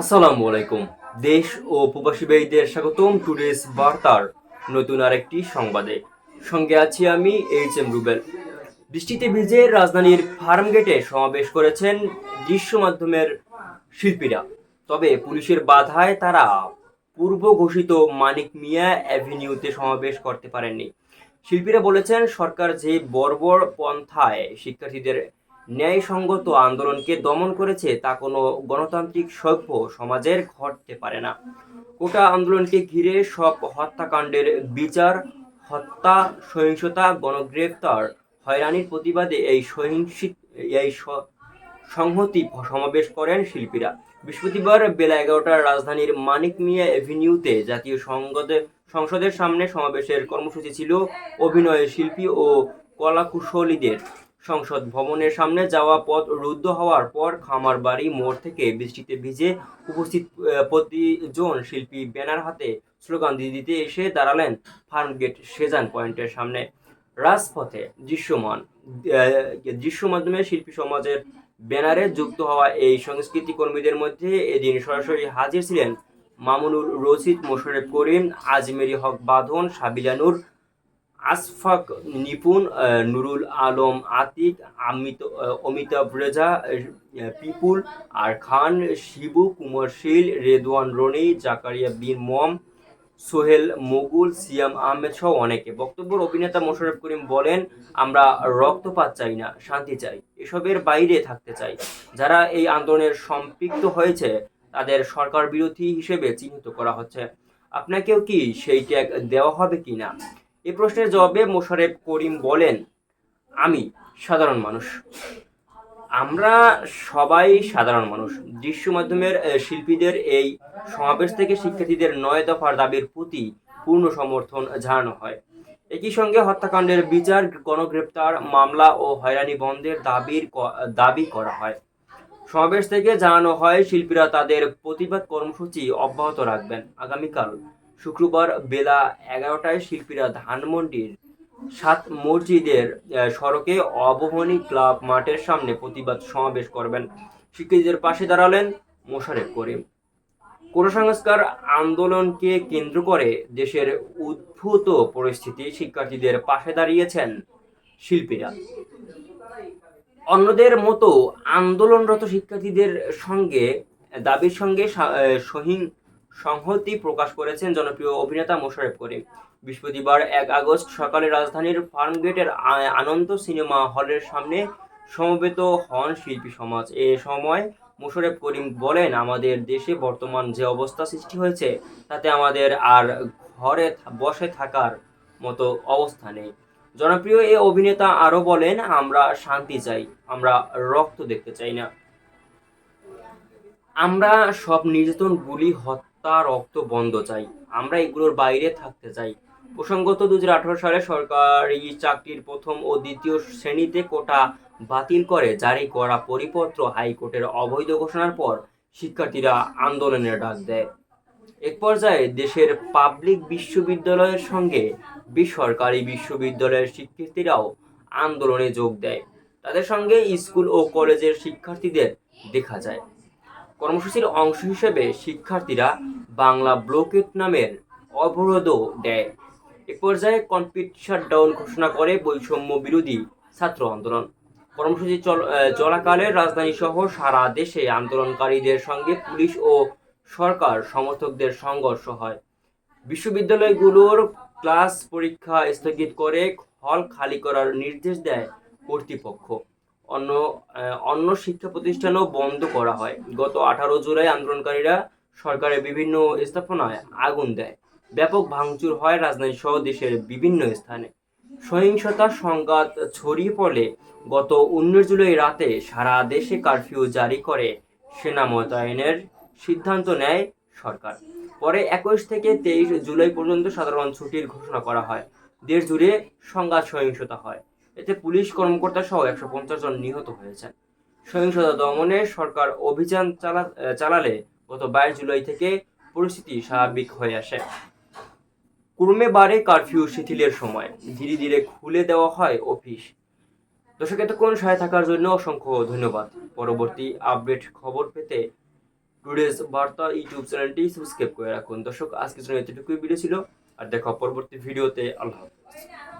আসসালামু আলাইকুম। দেশ ও প্রবাসী ভাইদের স্বাগতম টুডেস বার্তার নতুন আরেকটি সংবাদে। সঙ্গে আছি আমি এইচ এম রুবেল। বৃষ্টিতে ভিজে রাজধানীর ফার্মগেটে সমাবেশ করেছেন দৃশ্য মাধ্যমের শিল্পীরা। তবে পুলিশের বাধায় তারা পূর্ব ঘোষিত মানিক মিয়া অ্যাভিনিউতে সমাবেশ করতে পারেননি। শিল্পীরা বলেছেন, সরকার যে বর্বর পন্থায় শিক্ষার্থীদের ন্যায়সঙ্গত আন্দোলনকে দমন করেছে তা কোনো গণতান্ত্রিক সভ্য সমাজের ঘটতে পারে না। কোটা আন্দোলনকে ঘিরে সব হত্যাকাণ্ডের বিচার, হত্যা, সহিংসতা, গণগ্রেফতার, হয়রানির প্রতিবাদে এই সহিংসিত, এই সংহতি সমাবেশ করেন শিল্পীরা। বৃহস্পতিবার বেলা এগারোটার রাজধানীর মানিক মিয়া এভিনিউতে জাতীয় সংসদে সংসদের সামনে সমাবেশের কর্মসূচি ছিল অভিনয় শিল্পী ও কলাকুশলীদের। সংসদ ভবনের সামনে যাওয়া পথ রুদ্ধ হওয়ার পর খামার বাড়ি, মোড় থেকে বৃষ্টিতে ভিজে উপস্থিত প্রতিজন শিল্পী ব্যানার হাতে স্লোগান দিয়ে দিতে এসে দাঁড়ালেন ফার্মগেট সেজান পয়েন্টের সামনে। রাজপথে দৃশ্যমান দৃশ্য মাধ্যমে শিল্পী সমাজের ব্যানারে যুক্ত হওয়া এই সংস্কৃতি কর্মীদের মধ্যে এদিন সরাসরি হাজির ছিলেন মামুনুর রশিদ মোশারেফ করিম, আজমেরি হক বাঁধন সাবিলানুর আসফাক নিপুণ নুরুল আলম আতিক আহ, অমিতাভ রেজা পিপুল আর খান শিবু কুমার শীল রেদওয়ান রনি জাকারিয়া বিন মম সোহেল মোগুল সিয়াম আহমেদ সহ অনেকে। বক্তব্যের অভিনেতা মোশারফ করিম বলেন আমরা রক্তপাত চাই না শান্তি চাই। এসবের বাইরে থাকতে চাই। যারা এই আন্দোলনের সম্পৃক্ত হয়েছে তাদের সরকার বিরোধী হিসেবে চিহ্নিত করা হচ্ছে। আপনাকেও কি সেই ট্যাগ দেওয়া হবে কি না এ প্রশ্নের জবাবে মোশারেফ করিম বলেন, আমি সাধারণ মানুষ। আমরা সবাই সাধারণ মানুষ। দৃশ্য মাধ্যমের শিল্পীদের এই সমাবেশ থেকে শিক্ষার্থীদের নয় দফার দাবির প্রতি পূর্ণ সমর্থন জানানো হয়। একই সঙ্গে হত্যাকাণ্ডের বিচার, গণগ্রেপ্তার, মামলা ও হয়রানি বন্ধের দাবির দাবি করা হয়। সমাবেশ থেকে জানানো হয়, শিল্পীরা তাদের প্রতিবাদ কর্মসূচি অব্যাহত রাখবেন। আগামীকাল শুক্রবার বেলা এগারোটায় শিল্পীরা ধানমন্ডির সাত মসজিদের সড়কে অবহনী ক্লাব মাঠের সামনে প্রতিবাদ সমাবেশ করবেন। শিক্ষার্থীদের পাশে দাঁড়ালেন মোশারেফ করিম। কুসংস্কার আন্দোলনকে কেন্দ্র করে দেশের উদ্ভূত পরিস্থিতি শিক্ষার্থীদের পাশে দাঁড়িয়েছেন শিল্পীরা। অন্যদের মতো আন্দোলনরত শিক্ষার্থীদের সঙ্গে, দাবির সঙ্গে সহিং সংহতি প্রকাশ করেছেন জনপ্রিয় অভিনেতা মোশারেফ করিম। বৃহস্পতিবার এক আগস্ট সকালে রাজধানীর ফার্মগেটের আনন্দ সিনেমা হলের সামনে সমবেত হন শিল্পী সমাজ। এ সময় মোশারেফ করিম বলেন, আমাদের দেশে বর্তমান যে অবস্থা সৃষ্টি হয়েছে, তাতে আমাদের আর ঘরে বসে থাকার মতো অবস্থা নেই। জনপ্রিয় এ অভিনেতা আরও বলেন, আমরা শান্তি চাই, আমরা রক্ত দেখতে চাই না। আমরা সব নির্যাতন, গুলি, হত্যা রক্ত বন্ধ চাই। আমরা এগুলোর বাইরে থাকতে চাই। প্রসঙ্গত দুই হাজার আঠারো সালে সরকারি চাকরির প্রথম ও দ্বিতীয় শ্রেণীতে কোটা বাতিল করে, জারি করা পরিপত্র হাইকোর্টের অবৈধ ঘোষণার পর শিক্ষার্থীরা আন্দোলনের ডাক দেয়। এক পর্যায়ে দেশের পাবলিক বিশ্ববিদ্যালয়ের সঙ্গে বেসরকারি বিশ্ববিদ্যালয়ের শিক্ষার্থীরাও আন্দোলনে যোগ দেয়। তাদের সঙ্গে স্কুল ও কলেজের শিক্ষার্থীদের দেখা যায়। কর্মসূচির অংশ হিসেবে শিক্ষার্থীরা বাংলা ব্লকেট নামের অবরোধও দেয়। এ পর্যায়ে কমপ্লিট শাটডাউন ঘোষণা করে বৈষম্য বিরোধী ছাত্র আন্দোলন। কর্মসূচি চলাকালে রাজধানী সহ সারা দেশে আন্দোলনকারীদের সঙ্গে পুলিশ ও সরকার সমর্থকদের সংঘর্ষ হয়। বিশ্ববিদ্যালয়গুলোর ক্লাস পরীক্ষা স্থগিত করে হল খালি করার নির্দেশ দেয় কর্তৃপক্ষ। অন্য অন্য শিক্ষা প্রতিষ্ঠানও বন্ধ করা হয়। গত আঠারো জুলাই আন্দোলনকারীরা সরকারের বিভিন্ন স্থাপনায় আগুন দেয়। ব্যাপক ভাঙচুর হয় রাজধানী সহ দেশের বিভিন্ন স্থানে। সহিংসতা সংঘাত ছড়িয়ে পড়লে গত উনিশ জুলাই রাতে সারা দেশে কারফিউ জারি করে সেনা মোতায়েনের সিদ্ধান্ত নেয় সরকার। পরে একুশ থেকে তেইশ জুলাই পর্যন্ত সাধারণ ছুটির ঘোষণা করা হয়। দেশ জুড়ে সংঘাত সহিংসতা হয়। এতে পুলিশ কর্মকর্তা সহ একশো পঞ্চাশ জন নিহত হয়েছেন। সহিংসতা দমনে সরকার অভিযান চালা চালালে গত বাইশ জুলাই থেকে পরিস্থিতি স্বাভাবিক হয়ে আসে। ক্রমে বাড়ে কারফিউ শিথিলের সময়। ধীরে ধীরে খুলে দেওয়া হয় অফিস। দর্শক, এতক্ষণ সহায় থাকার জন্য অসংখ্য ধন্যবাদ। পরবর্তী আপডেট খবর পেতে টুডেস বার্তা ইউটিউব চ্যানেলটি সাবস্ক্রাইব করে রাখুন। দর্শক, আজকের জন্য এতটুকুই। ভিডিও ছিল। আর দেখো পরবর্তী ভিডিওতে। আল্লাহ হাফেজ।